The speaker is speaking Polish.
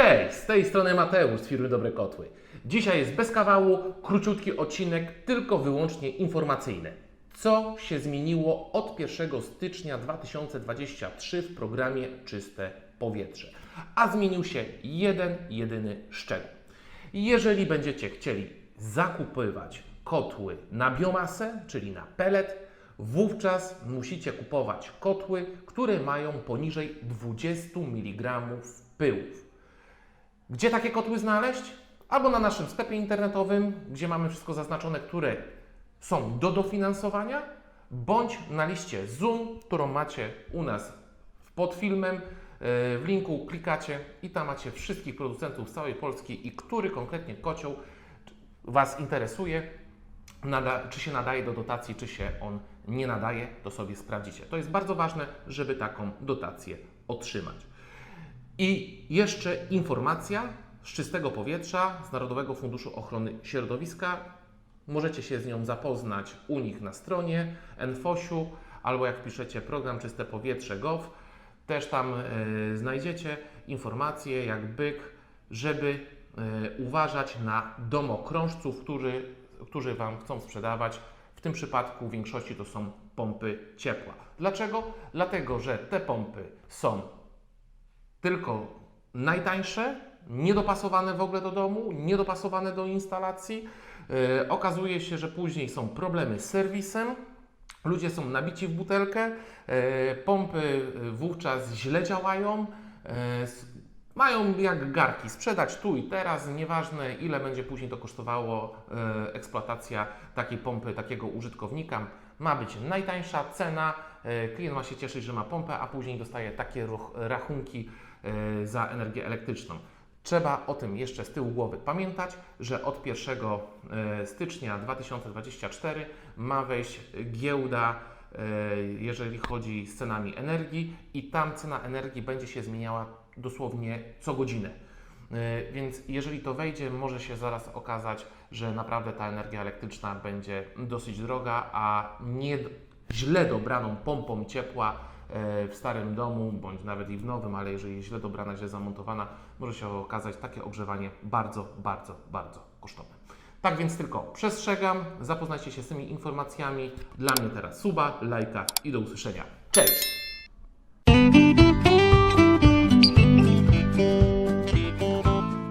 Cześć, z tej strony Mateusz z firmy Dobre Kotły. Dzisiaj jest bez kawału, króciutki odcinek, tylko wyłącznie informacyjny. Co się zmieniło od 1 stycznia 2023 w programie Czyste Powietrze? A zmienił się jeden, jedyny szczegół. Jeżeli będziecie chcieli zakupywać kotły na biomasę, czyli na pelet, wówczas musicie kupować kotły, które mają poniżej 20 mg pyłów. Gdzie takie kotły znaleźć? Albo na naszym sklepie internetowym, gdzie mamy wszystko zaznaczone, które są do dofinansowania, bądź na liście Zoom, którą macie u nas pod filmem. E, W linku klikacie i tam macie wszystkich producentów z całej Polski i który konkretnie kocioł Was interesuje, nada, czy się nadaje do dotacji, czy się on nie nadaje, to sobie sprawdzicie. To jest bardzo ważne, żeby taką dotację otrzymać. I jeszcze informacja z czystego powietrza, z Narodowego Funduszu Ochrony Środowiska. Możecie się z nią zapoznać u nich na stronie NFOŚ-u albo jak piszecie program Czyste Powietrze Gov, też tam e, znajdziecie informacje jak byk, żeby e, uważać na domokrążców, którzy, którzy Wam chcą sprzedawać. W tym przypadku w większości to są pompy ciepła. Dlaczego? Dlatego, że te pompy są tylko najtańsze, niedopasowane w ogóle do domu, niedopasowane do instalacji. Yy, okazuje się, że później są problemy z serwisem. Ludzie są nabici w butelkę, yy, pompy wówczas źle działają, mają jak garki sprzedać tu i teraz, nieważne ile będzie później to kosztowało eksploatacja takiej pompy, takiego użytkownika. Ma być najtańsza cena, yy, klient ma się cieszyć, że ma pompę, a później dostaje takie ruch- rachunki yy, za energię elektryczną. Trzeba o tym jeszcze z tyłu głowy pamiętać, że od 1 e, stycznia 2024 ma wejść giełda, e, jeżeli chodzi z cenami energii, i tam cena energii będzie się zmieniała dosłownie co godzinę. E, Więc jeżeli to wejdzie, może się zaraz okazać, że naprawdę ta energia elektryczna będzie dosyć droga, a nie źle dobraną pompą ciepła e, w starym domu, bądź nawet i w nowym, ale jeżeli jest źle dobrana, źle zamontowana, może się okazać takie ogrzewanie bardzo, bardzo, bardzo kosztowne. Tak więc tylko przestrzegam, zapoznajcie się z tymi informacjami. Dla mnie teraz suba, lajka i do usłyszenia. Cześć!